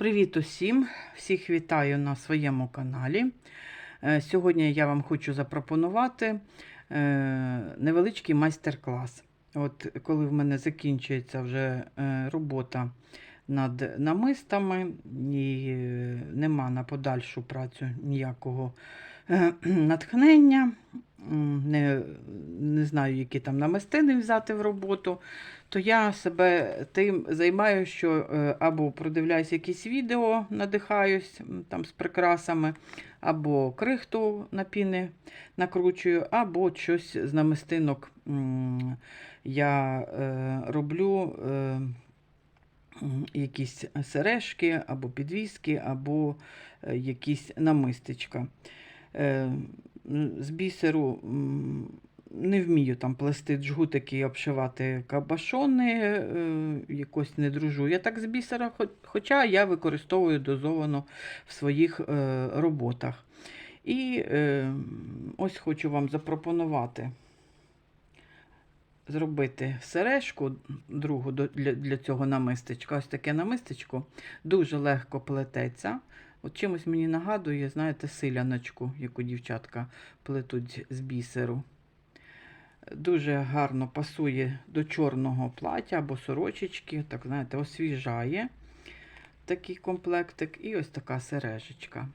Привіт усім! Всіх вітаю на своєму каналі. Е, Сьогодні я вам хочу запропонувати е, невеличкий майстер-клас. От коли в мене закінчується вже е, робота над намистами і нема на подальшу працю ніякого натхнення, не, не знаю, які там намистини взяти в роботу, то я себе тим займаю, що е, або продивляюсь якісь відео, надихаюсь там з прикрасами, або крихту на піни накручую, або щось з намистинок я е, роблю. Е, Якісь сережки, або підвіски, або якісь намистечка. З бісеру не вмію там плести джгутики і обшивати кабашони, е, якось не дружу. Я так з бісера, хоча я використовую дозовано в своїх е, роботах. І е, ось хочу вам запропонувати зробити сережку другу для, для цього намистечка. Ось таке намистечко дуже легко плететься. От чимось мені нагадує, знаєте, силяночку, яку дівчатка плетуть з бісеру. Дуже гарно пасує до чорного плаття або сорочечки, так, знаєте, освіжає такий комплектик. І ось така сережечка.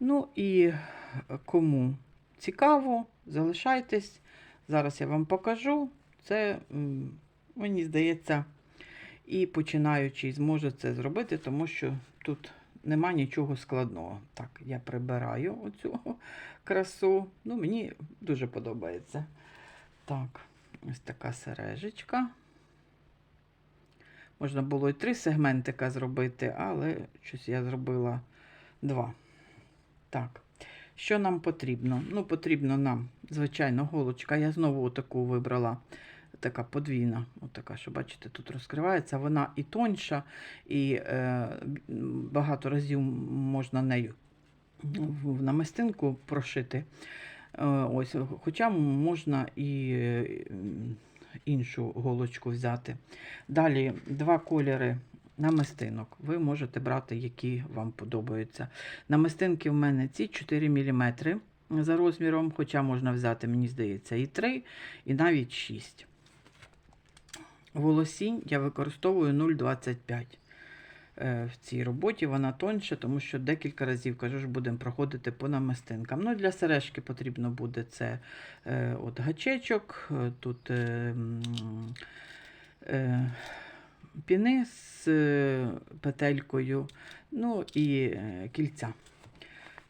Ну і е, кому цікаво, залишайтесь. Зараз я вам покажу. Це, мені здається, і починаючий зможе це зробити, тому що тут нема нічого складного. Так, я прибираю оцю красу. Ну, мені дуже подобається. Так, ось така сережечка. Можна було і три сегментика зробити, але щось я зробила два. Так, що нам потрібно? Ну, потрібно нам, звичайно, голочка. Я знову таку вибрала. Така подвійна, отака, що бачите, тут розкривається. Вона і тоньша, і е, багато разів можна нею в намистинку прошити. Е, Ось, хоча можна і іншу голочку взяти. Далі два кольори намистинок. Ви можете брати, які вам подобаються. Намистинки в мене ці 4 мм за розміром, хоча можна взяти, мені здається, і 3, і навіть 6. Волосінь я використовую 0,25 е, в цій роботі. Вона тоньше, тому що декілька разів кажу, ж будемо проходити по намистинкам. Ну, для сережки потрібно буде це е, от гачечок, е, тут е, е, піни з е, петелькою, ну і е, кільця.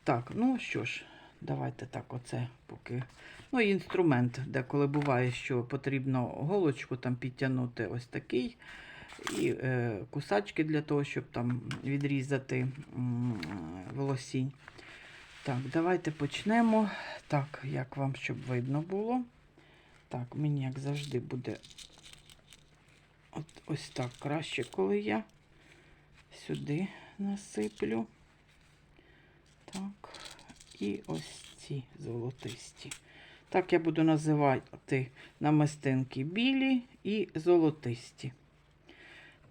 Так, ну що ж, давайте так, оце поки. Ну, і інструмент, де коли буває, що потрібно голочку там підтягнути ось такий. І е, кусачки для того, щоб там відрізати волосінь. Так, давайте почнемо. Так, як вам щоб видно було. Так, мені, як завжди, буде от, ось так краще, коли я сюди насиплю. Так, і ось ці золотисті. Так я буду називати намистинки білі і золотисті.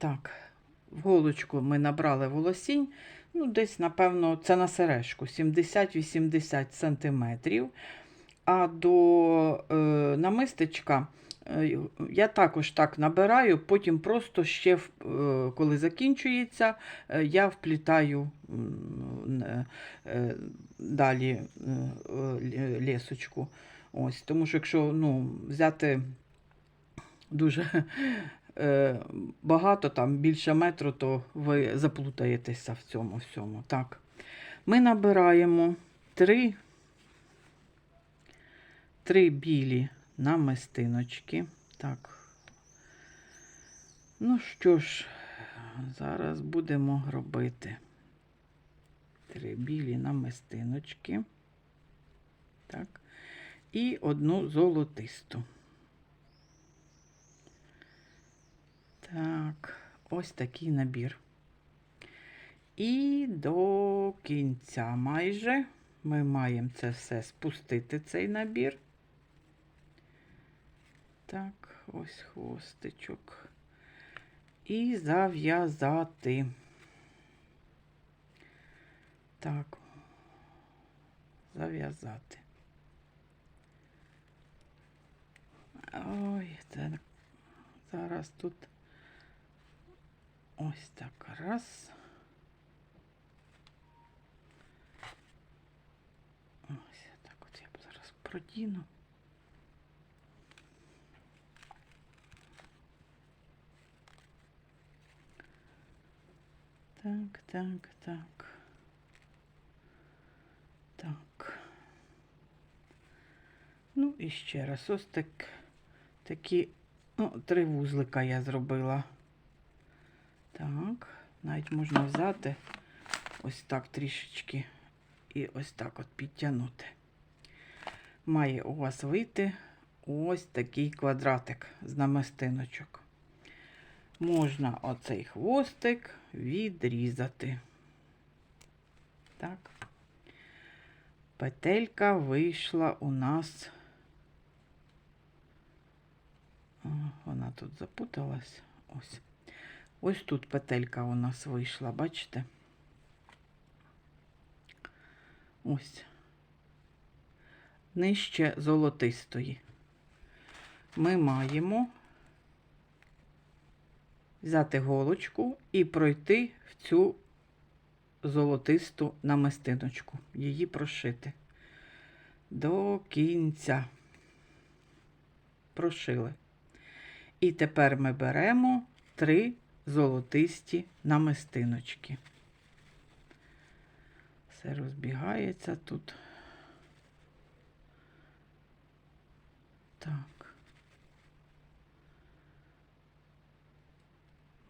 Так, в голочку ми набрали волосінь. Ну, десь, напевно, це на сережку 70-80 сантиметрів. А до е, намистечка е, я також так набираю, потім просто ще, е, коли закінчується, е, я вплітаю е, е, далі е, лє- Ось, тому що якщо ну, взяти дуже багато, там більше метру, то ви заплутаєтеся в цьому всьому. Так, ми набираємо три, три білі намистиночки. Так. Ну що ж, зараз будемо робити три білі намистиночки. Так. І одну золотисту. Так, ось такий набір. І до кінця майже ми маємо це все спустити, цей набір. Так, ось хвостичок. І зав'язати. Так. Зав'язати. Ой, це зараз тут ось так раз. Ось так от я зараз продіну. Так, так, так. Так. Ну і ще раз. Ось так, такі, ну, три вузлика я зробила. Так, навіть можна взяти ось так трішечки і ось так от підтягнути. Має у вас вийти ось такий квадратик з намистиночок. Можна оцей хвостик відрізати. Так. Петелька вийшла у нас. Вона тут запуталась. Ось. Ось тут петелька у нас вийшла, бачите? Ось. Нижче золотистої. Ми маємо взяти голочку і пройти в цю золотисту намистиночку, її прошити до кінця. Прошили. І тепер ми беремо три золотисті намистиночки. Все розбігається тут. Так.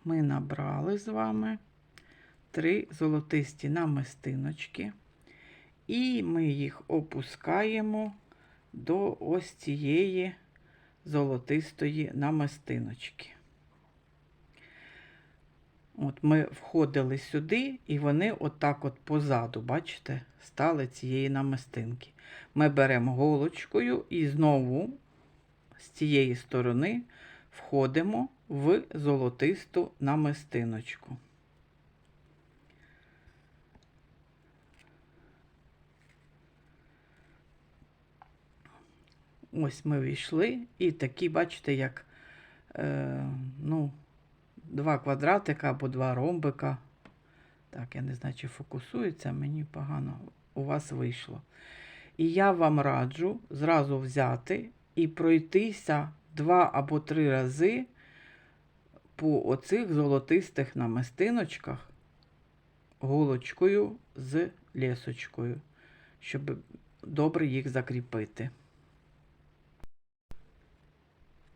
Ми набрали з вами три золотисті намистиночки, і ми їх опускаємо до ось цієї золотистої намистиночки. От Ми входили сюди, і вони отак от позаду, бачите, стали цієї намистинки. Ми беремо голочкою і знову з цієї сторони входимо в золотисту намистиночку. Ось ми війшли, і такі, бачите, як е, ну, два квадратика або два ромбика. Так, я не знаю, чи фокусується, мені погано у вас вийшло. І я вам раджу зразу взяти і пройтися два або три рази по оцих золотистих намистиночках голочкою з лісочкою, щоб добре їх закріпити.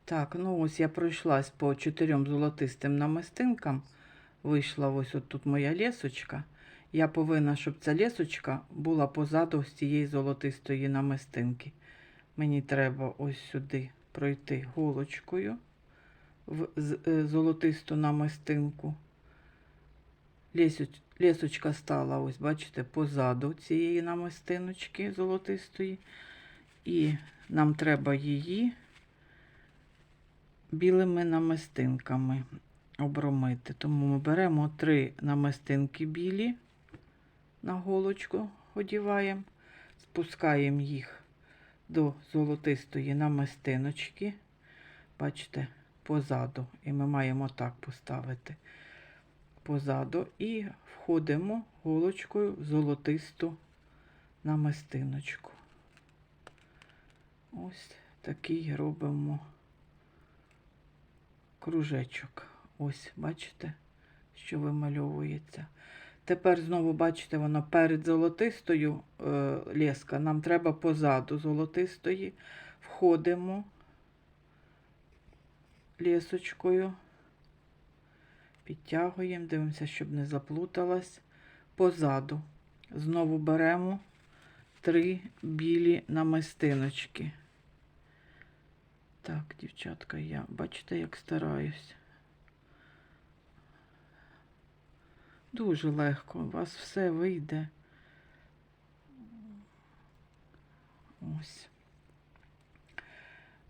Так, ну ось я пройшлась по чотирьом золотистим намистинкам. Вийшла ось от тут моя лісочка. Я повинна, щоб ця лісочка була позаду з цієї золотистої намистинки. Мені треба ось сюди пройти голочкою в е, золотисту намистинку. Лісоч- Лісочка стала, ось, бачите, позаду цієї намистиночки золотистої. І нам треба її білими намистинками обромити. Тому ми беремо три намистинки білі на голочку, одіваємо, спускаємо їх до золотистої намистиночки. Бачите, позаду. І ми маємо так поставити позаду. І входимо голочкою в золотисту намистиночку. Ось такий робимо кружечок. Ось, бачите, що вимальовується. Тепер знову, бачите, воно перед золотистою е, леска. Нам треба позаду золотистої. Входимо лісочкою, підтягуємо, дивимося, щоб не заплуталась. Позаду. Знову беремо три білі намистиночки. Так, дівчатка, я бачите, як стараюсь. Дуже легко, у вас все вийде. Ось.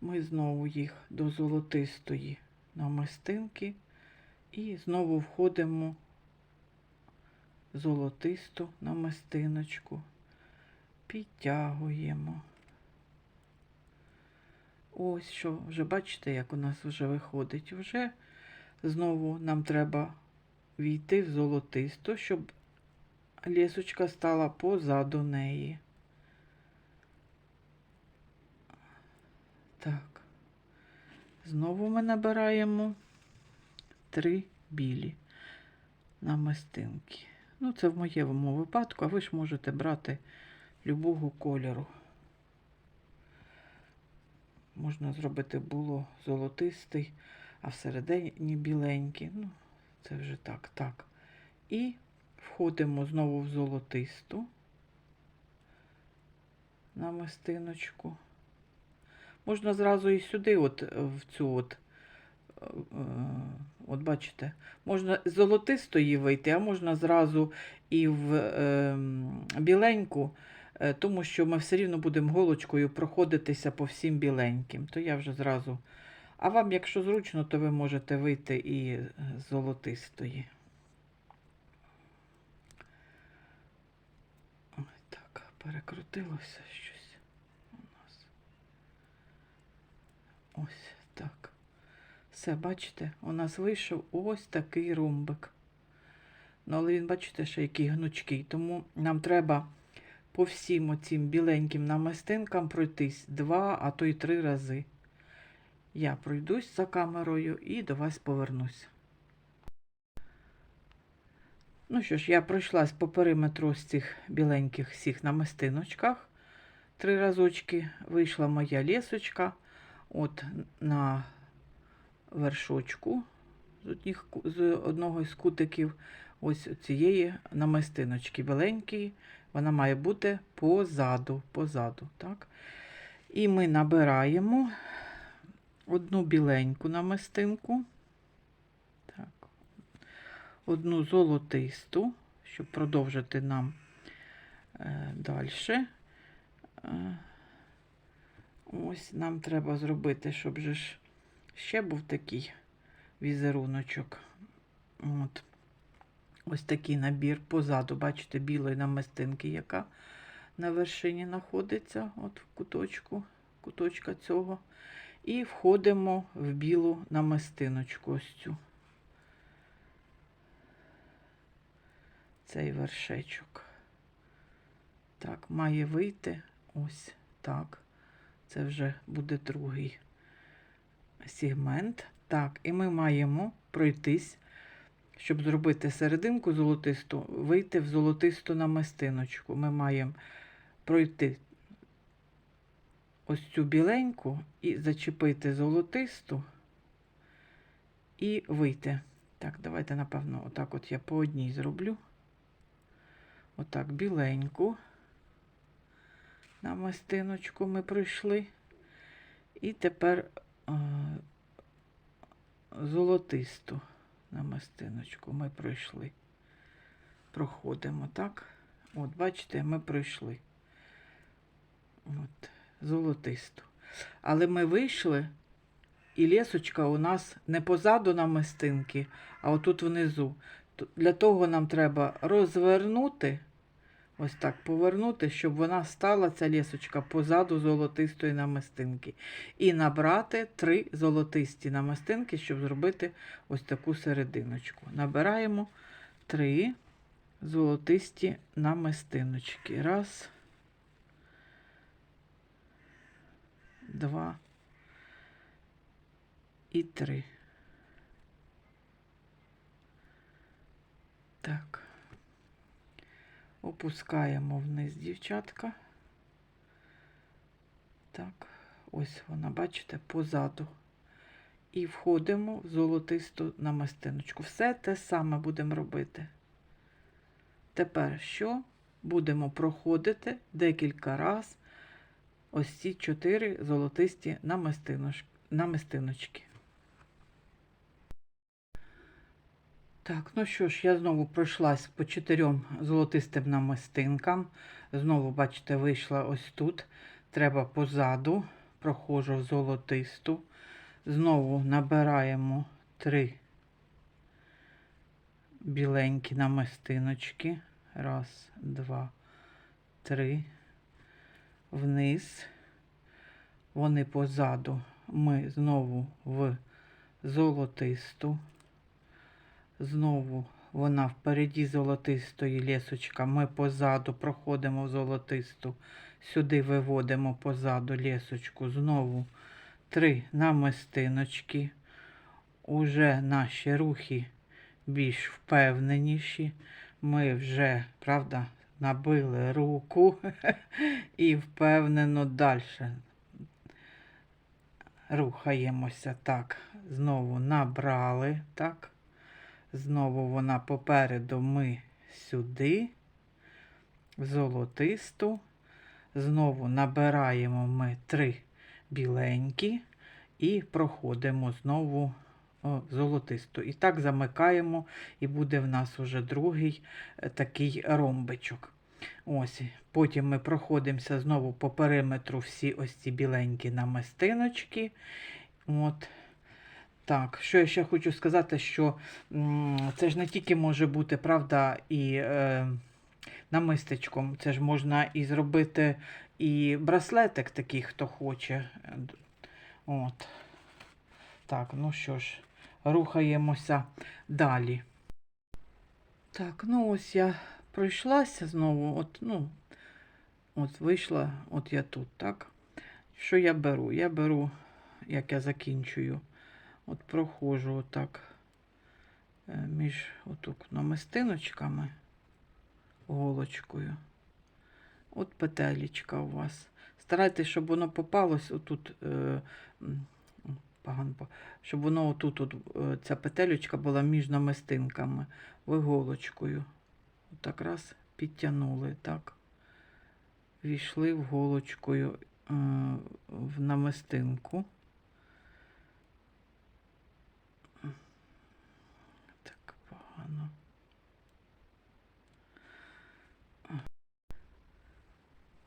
Ми знову їх до золотистої намистинки і знову входимо золотисту намистиночку. Підтягуємо. Ось що, вже бачите, як у нас вже виходить. Вже знову нам треба війти в золотисту, щоб лісочка стала позаду неї. Так. Знову ми набираємо три білі намистинки. Ну, це в моєму випадку, а ви ж можете брати любого кольору. Можна зробити було золотистий, а всередині біленький. Ну, це вже так, так. І входимо знову в золотисту намистиночку. Можна зразу і сюди, от в цю от, е, е, от бачите, можна з золотистої вийти, а можна зразу і в е, біленьку, тому що ми все рівно будемо голочкою проходитися по всім біленьким. То я вже зразу. А вам, якщо зручно, то ви можете вийти і з золотистої. Ой, так, перекрутилося щось у нас. Ось так. Все, бачите, у нас вийшов ось такий ромбик. Ну, але він, бачите, ще який гнучкий. Тому нам треба по всім оцім біленьким намистинкам пройтись два, а то й три рази. Я пройдусь за камерою і до вас повернусь. Ну що ж, я пройшлась по периметру з цих біленьких всіх намистиночках. Три разочки вийшла моя лісочка. От на вершочку з, одних, з одного із кутиків ось цієї намистиночки біленької. Вона має бути позаду. позаду так? І ми набираємо одну біленьку намистинку. Так. Одну золотисту, щоб продовжити нам е, далі. Е, ось нам треба зробити, щоб же ще був такий візеруночок. От. Ось такий набір позаду, бачите, білої намистинки, яка на вершині знаходиться, от в куточку, куточка цього. І входимо в білу намистиночку ось цю. Цей вершечок. Так, має вийти ось так. Це вже буде другий сегмент. Так, і ми маємо пройтись, щоб зробити серединку золотисту, вийти в золотисту намистиночку. Ми маємо пройти ось цю біленьку і зачепити золотисту і вийти. Так, давайте, напевно, отак от я по одній зроблю. Отак, біленьку намистиночку ми пройшли. І тепер е, золотисту намистиночку ми пройшли. Проходимо, так? От, бачите, ми пройшли. От, золотисту. Але ми вийшли, і лісочка у нас не позаду на мистинки, а отут внизу. Для того нам треба розвернути, ось так повернути, щоб вона стала, ця лісочка, позаду золотистої намистинки. І набрати три золотисті намистинки, щоб зробити ось таку серединочку. Набираємо три золотисті намистиночки. Раз. Два. І три. Так. Опускаємо вниз дівчатка. Так, ось вона, бачите, позаду. І входимо в золотисту намистиночку. Все те саме будемо робити. Тепер що? Будемо проходити декілька разів ось ці чотири золотисті намистиночки. Так, ну що ж, я знову пройшлась по чотирьом золотистим намистинкам. Знову, бачите, вийшла ось тут. Треба позаду, проходжу золотисту. Знову набираємо три біленькі намистиночки. Раз, два, три. Вниз. Вони позаду. Ми знову в золотисту. Знову вона впереді золотистої лісочка. Ми позаду проходимо золотисту. Сюди виводимо позаду лісочку. Знову три намистиночки. Уже наші рухи більш впевненіші. Ми вже, правда, набили руку і впевнено далі рухаємося. Так, знову набрали. Так. Знову вона попереду ми сюди, золотисту. Знову набираємо ми три біленькі і проходимо знову золотисту. І так замикаємо, і буде в нас уже другий е, такий ромбичок. Ось. Потім ми проходимося знову по периметру всі ось ці біленькі намистиночки. От. Так, що я ще хочу сказати, що це ж не тільки може бути, правда, і е, намистечком. Це ж можна і зробити і браслетик такий, хто хоче. От. Так, ну що ж, рухаємося далі. Так, ну ось я пройшлася знову. От, ну, от вийшла, от я тут, так. Що я беру? Я беру, як я закінчую. От проходжу отак е, між отут намистиночками, голочкою. От петелечка у вас. Старайтесь, щоб воно попалось отут, е, м, погано, щоб воно отут, от, е, ця петелечка була між намистинками, ви голочкою. Отак раз підтягнули, так. Війшли в голочкою е, в намистинку. Так погано.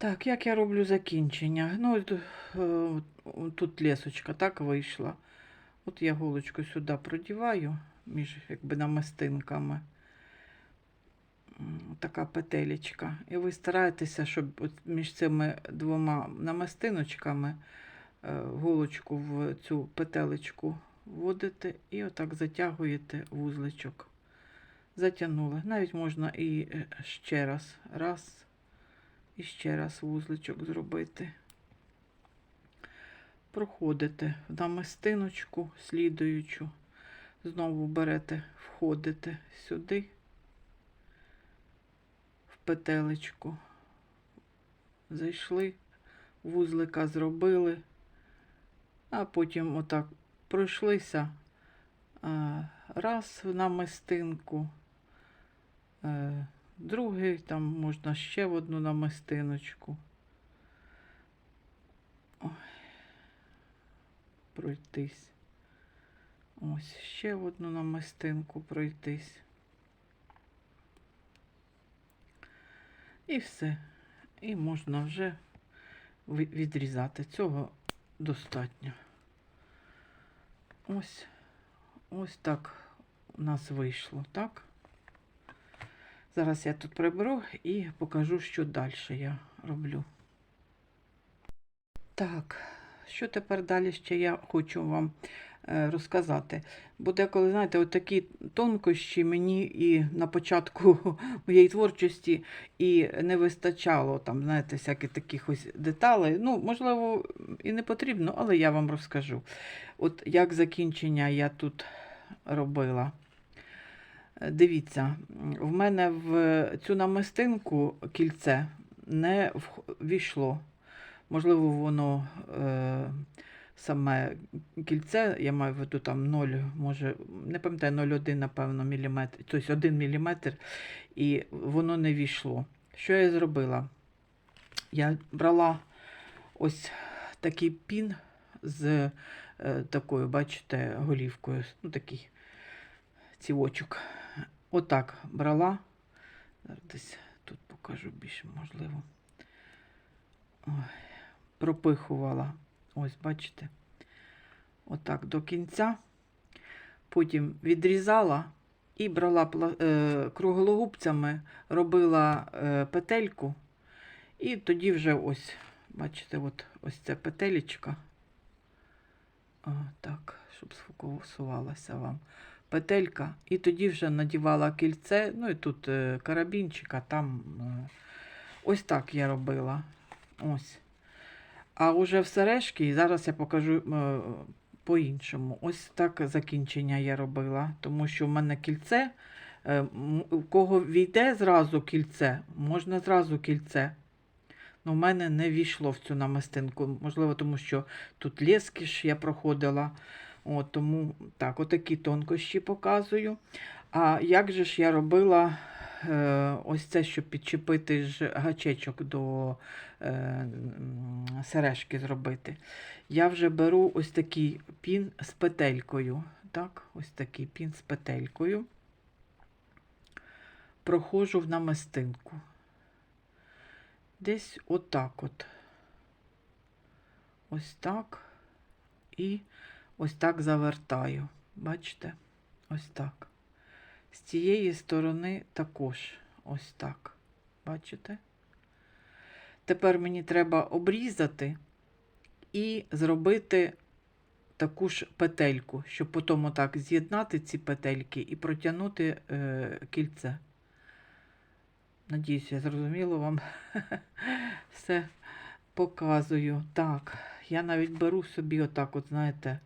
Так, як я роблю закінчення? Ну, е, тут лесочка так вийшла. От я голочку сюди продіваю між якби намистинками. Така петелечка. І ви стараєтеся, щоб між цими двома намистиночками е, голочку в цю петелечку вводите і отак затягуєте вузличок. Затягнули. Навіть можна і е, ще раз. Раз. І ще раз вузличок зробити. Проходите в намистиночку слідуючу. Знову берете, входите сюди, в петелечку. Зайшли, вузлика зробили, а потім отак пройшлися раз в намистинку, е, другий там можна ще в одну намистиночку. Ой. Пройтись. Ось ще в одну намистинку пройтись. І все. І можна вже відрізати. Цього достатньо. Ось, ось так у нас вийшло, так? Зараз я тут приберу і покажу, що далі я роблю. Так, що тепер далі ще я хочу вам е, розказати. Бо деколи, знаєте, от такі тонкощі мені і на початку моєї творчості і не вистачало там, знаєте, всяких таких ось деталей. Ну, можливо, і не потрібно, але я вам розкажу. От як закінчення я тут робила. Дивіться, в мене в цю намистинку кільце не вх- війшло. Можливо, воно е, саме кільце, я маю в виду там 0, може, не пам'ятаю, 0,1, напевно, міліметр, тобто 1 міліметр, і воно не війшло. Що я зробила? Я брала ось такий пін з е, такою, бачите, голівкою, ну такий цівочок. Отак брала. Десь тут покажу більше, можливо. Ой, пропихувала. Ось, бачите, отак до кінця. Потім відрізала І брала е, круглогубцями, робила е, петельку, і тоді вже ось, бачите, от, ось ця петелечка. О, так, щоб сфокусувалася вам. Петелька, і тоді вже надівала кільце, ну і тут е, карабінчик, а там е, ось так я робила. Ось. А уже в сережки, і зараз я покажу е, по-іншому. Ось так закінчення я робила, тому що в мене кільце, у кого війде зразу кільце, можна зразу кільце. Ну, в мене не війшло в цю намистинку. Можливо, тому що тут лескіш я проходила. От, тому так, отакі тонкощі показую. А як же ж я робила е, ось це, щоб підчепити ж гачечок до е, сережки зробити? Я вже беру ось такий пін з петелькою. Так, ось такий пін з петелькою. Проходжу в намистинку. Десь отак от. Ось так. І ось так завертаю. Бачите? Ось так. З цієї сторони також ось так. Бачите? Тепер мені треба обрізати і зробити таку ж петельку, щоб потім отак з'єднати ці петельки і протягнути е, кільце. Надіюсь, я зрозуміло вам все показую. Так, я навіть беру собі отак, от, знаєте,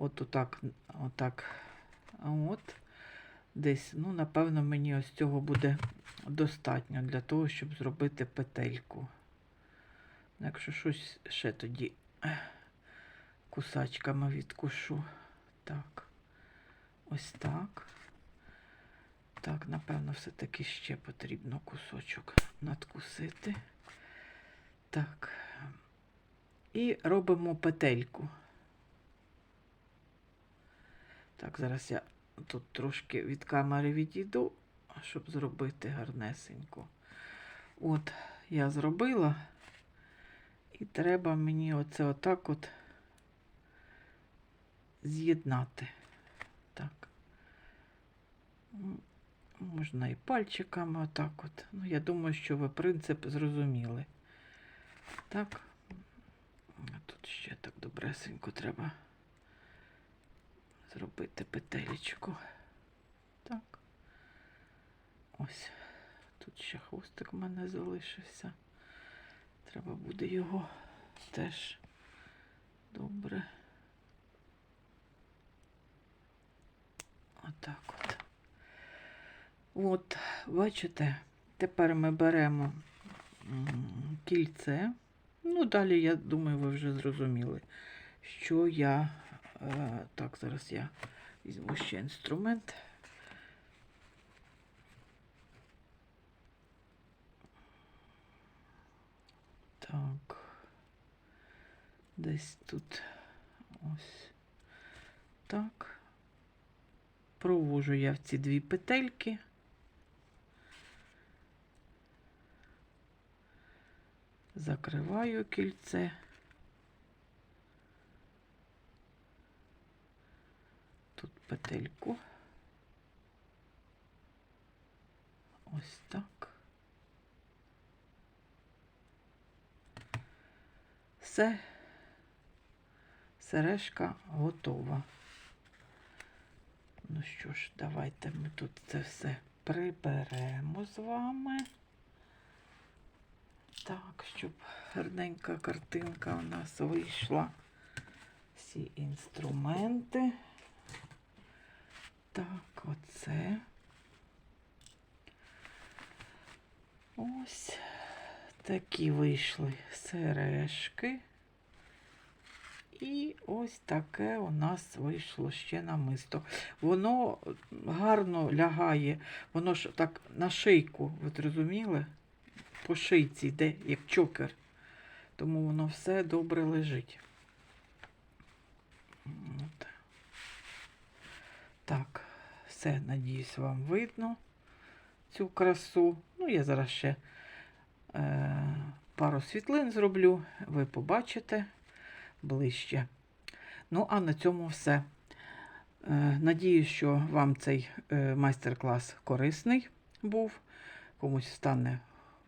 от отак, отак. От. Десь, ну, напевно, мені ось цього буде достатньо для того, щоб зробити петельку. Якщо щось ще тоді кусачками відкушу. Так. Ось так. Так, напевно, все-таки ще потрібно кусочок надкусити. Так. І робимо петельку. Так, зараз я тут трошки від камери відійду, щоб зробити гарнесенько. От, я зробила. І треба мені оце отак от з'єднати. Так. Можна і пальчиками отак от. Ну, я думаю, що ви принцип зрозуміли. Так. Тут ще так добресенько треба зробити петелечку. Так. Ось. Тут ще хвостик в мене залишився. Треба буде його теж добре. Отак от. От, бачите, тепер ми беремо кільце. Ну, далі, я думаю, ви вже зрозуміли, що я. Е, так, зараз я візьму ще інструмент. Так. Десь тут ось так. Провожу я в ці дві петельки. Закриваю кільце. Тут петельку. Ось так. Все. Сережка готова. Ну що ж, давайте ми тут це все приберемо з вами. Так, щоб гарненька картинка у нас вийшла. Всі інструменти. Так, оце. Ось такі вийшли сережки. І ось таке у нас вийшло ще намисто. Воно гарно лягає, воно ж так на шийку, ви зрозуміли? По шийці йде, як чокер. Тому воно все добре лежить. От. Так, все, надіюсь, вам видно цю красу. Ну, я зараз ще е, пару світлин зроблю, ви побачите ближче. Ну, а на цьому все. Е, Надіюсь, що вам цей е, майстер-клас корисний був, комусь стане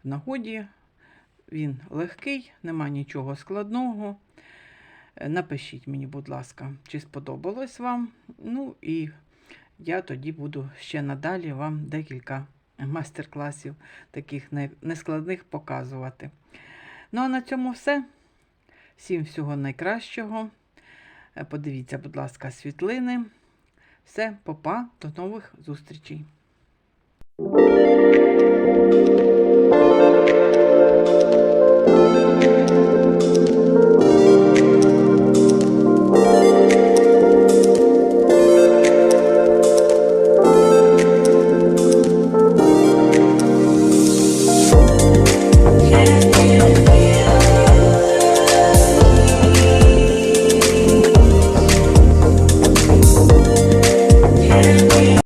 в нагоді. Він легкий, нема нічого складного. Е, Напишіть мені, будь ласка, чи сподобалось вам. Ну і я тоді буду ще надалі вам декілька майстер-класів таких нескладних показувати. Ну а на цьому все. Всім всього найкращого. Е, Подивіться, будь ласка, світлини. Все, попа, до нових зустрічей.